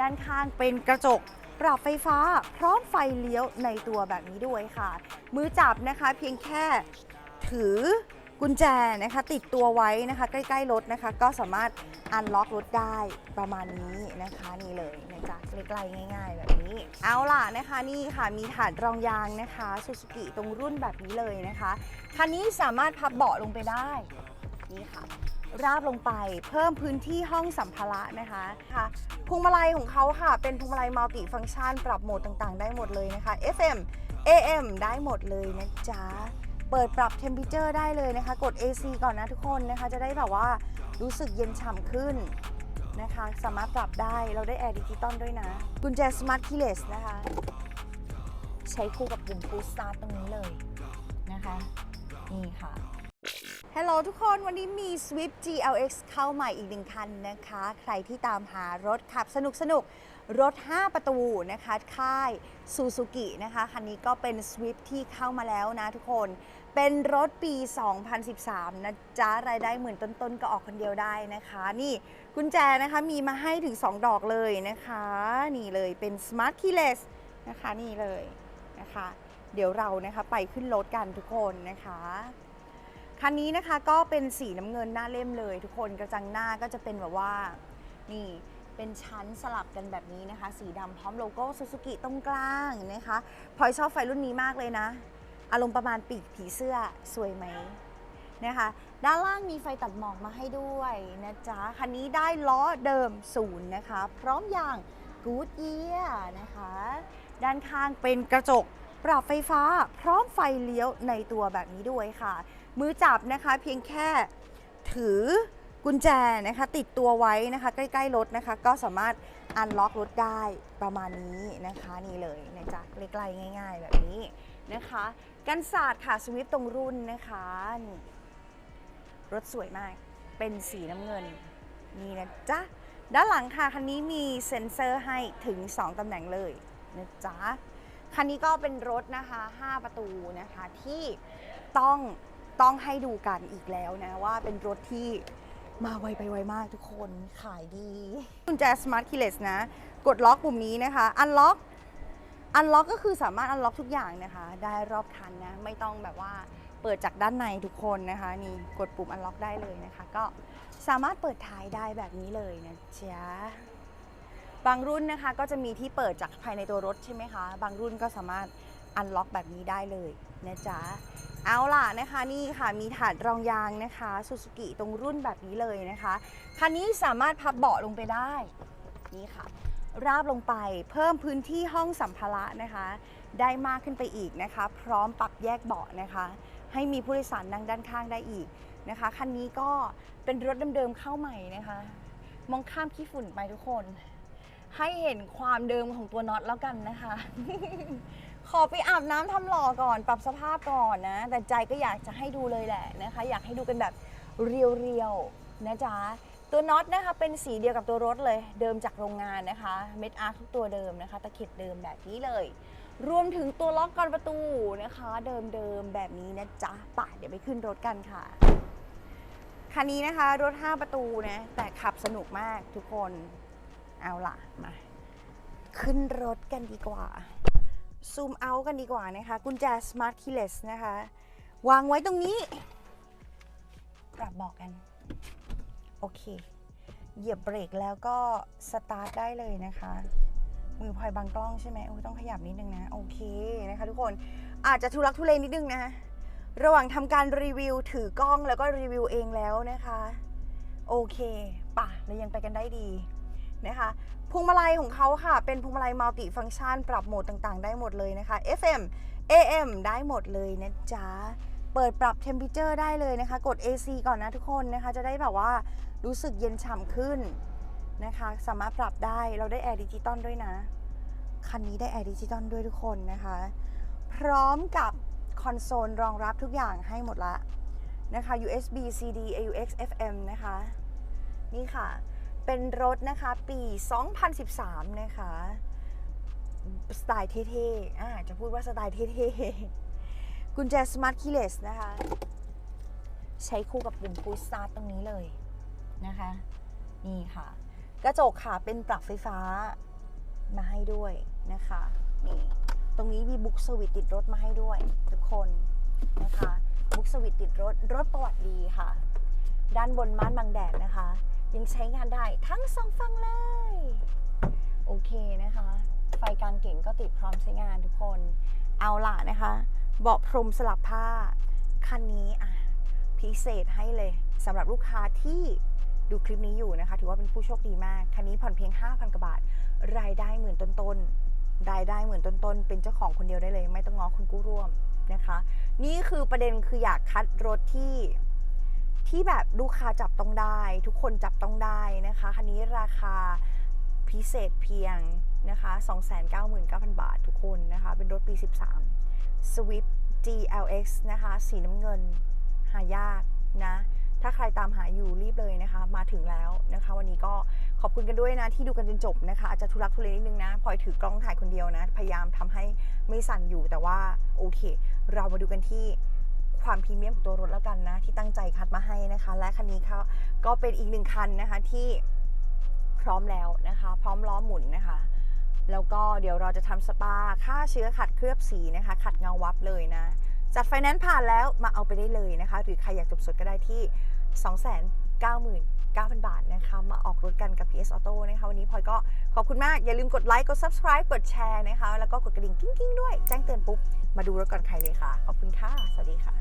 ด้านข้างเป็นกระจกปรับไฟฟ้าพร้อมไฟเลี้ยวในตัวแบบนี้ด้วยค่ะ มือจับนะคะเพียงแค่ถือกุญแจนะคะติดตัวไว้นะคะใกล้ๆรถนะคะ ก็สามารถอันล็อกรถได้ประมาณนี้นะคะนี่เลยนะจ๊ะใกล้ๆง่าย ๆ แบบนี้ เอาล่ะนะคะนี่ค่ะมีถาดรองยางนะคะซูซูกิตรงรุ่นแบบนี้เลยนะคะคันนี้สามารถพับเบาะลงไปได้นี่ค่ะ ราบลงไป เพิ่มพื้นที่ห้องสัมภาระนะคะค่ะพวงมาลัยของเขาค่ะ เป็นพวงมาลัยมัลติฟังก์ชัน ปรับโหมดต่างๆ ได้หมดเลยนะคะ FM AM ได้หมดเลยนะจ๊ะ เปิดปรับเทม p เ t อร์ได้เลยนะคะ กด AC ก่อนนะทุกคนนะคะ จะได้แบบว่ารู้สึกเย็นฉ่ำขึ้นนะคะ สามารถปรับได้เราได้แอร์ดิจิตอลด้วยนะ กุญแจ Smart Keyless นะคะ ใช้คู่กับปุ่ม Push Start ตรงนี้เลยนะคะ นี่ค่ะ ฮัลโหลทุกคนวันนี้มี Swift GLX เข้าใหม่อีกหนึ่งคันนะคะ ใครที่ตามหารถขับสนุกสนุกรถ 5 ประตูนะคะ ค่ายซูซูกินะคะ คันนี้ก็เป็น Swift ที่เข้ามาแล้วนะทุกคน เป็นรถปี 2013 นะจ๊ะ รายได้หมื่นต้นๆ ก็ออกคนเดียวได้นะคะ นี่กุญแจนะคะมีมาให้ถึง 2 ดอกเลยนะคะ นี่เลยเป็น Smart Keyless นะคะ นี่เลยนะคะ เดี๋ยวเรานะคะไปขึ้นรถกันทุกคนนะคะ คันนี้นะคะก็เป็นสีน้ำเงินหน้าเล่มเลย ทุกคนกระจังหน้าก็จะเป็นแบบว่านี่เป็นชั้นสลับกันแบบนี้นะคะ สีดำพร้อมโลโก้ซูซูกิตรงกลางนะคะพลอยชอบไฟรุ่นนี้มากเลยนะ อารมณ์ประมาณปีกผีเสื้อสวยไหมนะคะด้านล่างมีไฟตัดหมอกมาให้ด้วยนะจ๊ะ คันนี้ได้ล้อเดิมศูนย์นะคะ พร้อมยาง Good Year นะคะ ด้านข้างเป็นกระจกปรับไฟฟ้า พร้อมไฟเลี้ยวในตัวแบบนี้ด้วยค่ะ มือจับนะคะเพียงแค่ถือกุญแจนะคะติดตัวไว้นะคะใกล้ๆรถนะคะ ก็สามารถอันล็อกรถได้ประมาณนี้นะคะนี่เลยนะจ๊ะใกล้ๆง่าย ๆ แบบนี้นะคะ กันศาสตร์ค่ะสวิฟตรงรุ่นนะคะนี่รถสวยมากเป็นสีน้ำเงินนี่นะจ๊ะด้านหลังค่ะคันนี้มีเซ็นเซอร์ให้ถึง 2ตำแหน่งเลยนะจ๊ะคันนี้ก็เป็นรถนะคะ 5 ประตูนะคะที่ต้อง ต้องให้ดูกันอีกแล้วนะ ว่าเป็นรถที่มาไวไปไวมากทุกคนขายดีกุญแจ Smart Keyless นะ กดล็อกปุ่มนี้นะคะอันล็อกอันล็อกก็คือสามารถอันล็อกทุกอย่างนะคะ ได้รอบคันนะ ไม่ต้องแบบว่าเปิดจากด้านในทุกคนนะคะนี่กดปุ่มอันล็อกได้เลยนะคะ ก็สามารถเปิดท้ายได้แบบนี้เลยนะจ๊ะบางรุ่นนะคะก็จะมีที่เปิดจากภายในตัวรถใช่ไหมคะ บางรุ่นก็สามารถ อันล็อกแบบนี้ได้เลยนะจ๊ะเอาล่ะนะคะนี่ค่ะมีถาดรองยางนะคะซูซูกิตรงรุ่นแบบนี้เลยนะคะคันนี้สามารถพับเบาะลงไปได้นี่ค่ะ ราบลงไปเพิ่มพื้นที่ห้องสัมภาระนะคะ ได้มากขึ้นไปอีกนะคะ พร้อมปรับแยกเบาะนะคะ ให้มีผู้โดยสารนั่งด้านข้างได้อีกนะคะคันนี้ก็เป็นรถเดิมๆเข้าใหม่นะคะ มองข้ามขี้ฝุ่นไปทุกคน ให้เห็นความเดิมของตัวน็อตแล้วกันนะคะ ขอไปอาบน้ำทำหล่อก่อนปรับสภาพก่อนนะ แต่ใจก็อยากจะให้ดูเลยแหละนะคะ อยากให้ดูกันแบบเรียวๆนะจ๊ะ ตัวน็อตนะคะเป็นสีเดียวกับตัวรถเลยเดิมจากโรงงานนะคะ เม็ดอาร์ทุกตัวเดิมนะคะ ตะเข็บเดิมแบบนี้เลย รวมถึงตัวล็อกกรอนประตูนะคะ เดิมๆแบบนี้นะจ๊ะป่ะเดี๋ยวไปขึ้นรถกันค่ะ คันนี้นะคะรถ 5 ประตูนะแต่ขับสนุกมากทุกคนเอาล่ะมา ขึ้นรถกันดีกว่า ซูมเอากันดีกว่านะคะ กุญแจ Smart Keyless นะคะ วางไว้ตรงนี้ ปรับบอกกัน โอเค เหยียบเบรกแล้วก็สตาร์ทได้เลยนะคะ มือพลอยบังกล้องใช่ไหมโอ้ต้องขยับนิดนึงนะ โอเคนะคะทุกคนอาจจะทุลักทุเลนิดนึงนะ ระหว่างทำการรีวิวถือกล้องแล้วก็รีวิวเองแล้วนะคะ โอเคป่ะเรายังไปกันได้ดี นะคะพวงมาลัยของเขาค่ะ เป็นพวงมาลัยมัลติฟังก์ชัน ปรับโหมดต่างๆ ได้หมดเลยนะคะ FM AM ได้หมดเลยนะจ๊ะ เปิดปรับเทม p เ t อร์ได้เลยนะคะ กด AC ก่อนนะทุกคนนะคะ จะได้แบบว่ารู้สึกเย็นฉ่ำขึ้นนะคะ สามารถปรับได้ เราได้แอร์ดิจิตอลด้วยนะ คันนี้ได้แอร์ดิจิตอลด้วยทุกคนนะคะ พร้อมกับคอนโซลรองรับทุกอย่างให้หมดละนะคะ USB CD AUX FM นะคะ นี่ค่ะ เป็นรถนะคะปี 2013 นะคะ สไตล์เท่ๆอ่าจะพูดว่าสไตล์เท่ๆ กุญแจ Smart Keyless นะคะ ใช้คู่กับปุ่ม Push Start ตรงนี้เลยนะคะ นี่ค่ะ กระจกค่ะเป็นปรับไฟฟ้ามาให้ด้วยนะคะนี่ตรงนี้มีบุ๊กสวิตติดรถมาให้ด้วย ทุกคนนะคะบุ๊กสวิตติดรถรถประวัติดีค่ะ ด้านบนม่านบังแดดนะคะ ยังใช้งานได้ทั้งสองฝั่งเลย โอเคนะคะ ไฟกลางเก่งก็ติดพร้อมใช้งานทุกคน เอาล่ะนะคะ เบาะพรมสลับผ้า คันนี้อะพิเศษให้เลยสำหรับลูกค้าที่ดูคลิปนี้อยู่นะคะ ถือว่าเป็นผู้โชคดีมาก คันนี้ผ่อนเพียง 5,000กว่าบาท รายได้หมื่นต้นๆ รายได้หมื่นต้นๆ เป็นเจ้าของคนเดียวได้เลย ไม่ต้องง้อคุณกู้ร่วมนะคะ นี่คือประเด็นคืออยากคัดรถที่ ที่แบบลูกค้าจับต้องได้ ทุกคนจับต้องได้นะคะคันนี้ราคาพิเศษเพียงนะคะ 299,000 บาททุกคนนะคะ เป็นรถปี 13 Swift GLX นะคะ สีน้ำเงินหายากนะ ถ้าใครตามหาอยู่รีบเลยนะคะ มาถึงแล้วนะคะ วันนี้ก็ขอบคุณกันด้วยนะ ที่ดูกันจนจบนะคะ อาจจะทุลักทุเลนิดนึงนะพลอยถือกล้องถ่ายคนเดียวนะ พยายามทำให้ไม่สั่นอยู่แต่ว่าโอเค เรามาดูกันที่ ความพรีเมียมของตัวรถแล้วกันนะ ที่ตั้งใจคัดมาให้นะคะ และคันนี้เขาก็เป็นอีกหนึ่งคันนะคะที่พร้อมแล้วนะคะ พร้อมล้อหมุนนะคะแล้วก็เดี๋ยวเราจะทำสปาฆ่าเชื้อขัดเคลือบสีนะคะ ขัดเงาวับเลยนะ จัดไฟแนนซ์ผ่านแล้วมาเอาไปได้เลยนะคะ หรือใครอยากจบสดก็ได้ที่ 99,000 บาทนะคะมาออกรถกันกับ PS Auto นะคะวันนี้พลอยก็ขอบคุณมาก อย่าลืมกดไลค์กด subscribe กดแชร์นะคะแล้วก็กดกระดิ่งกิ้งๆด้วย แจ้งเตือนปุ๊บ มาดูรถก่อนใครเลยค่ะ ขอบคุณค่ะ สวัสดีค่ะ